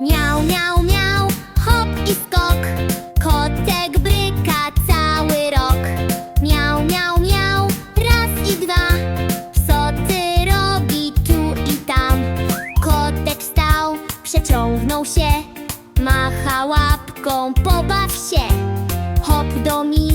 Miał, miał, miał, hop i skok. Kotek bryka cały rok. Miał, miał, miał, raz i dwa. Soty robi tu i tam? Kotek wstał, przeciągnął się. Macha łapką, pobaw się. Hop do miski,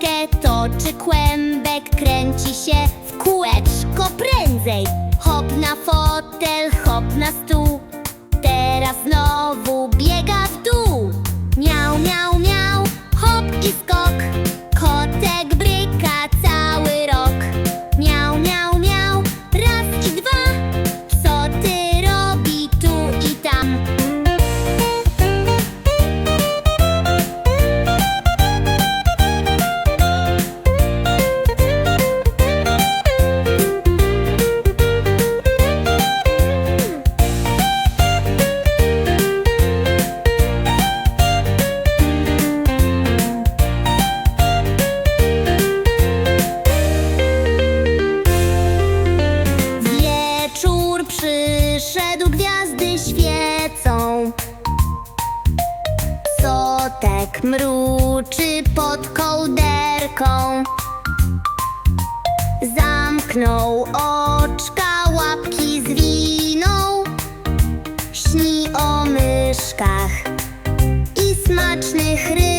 myszkę, toczy kłębek Kręci się w kółeczko prędzej. Hop na fotel, hop na stół. Teraz znowu przyszedł, gwiazdy świecą. Sotek mruczy pod kołderką. Zamknął oczka, łapki zwinął Śni o myszkach i smacznych rybach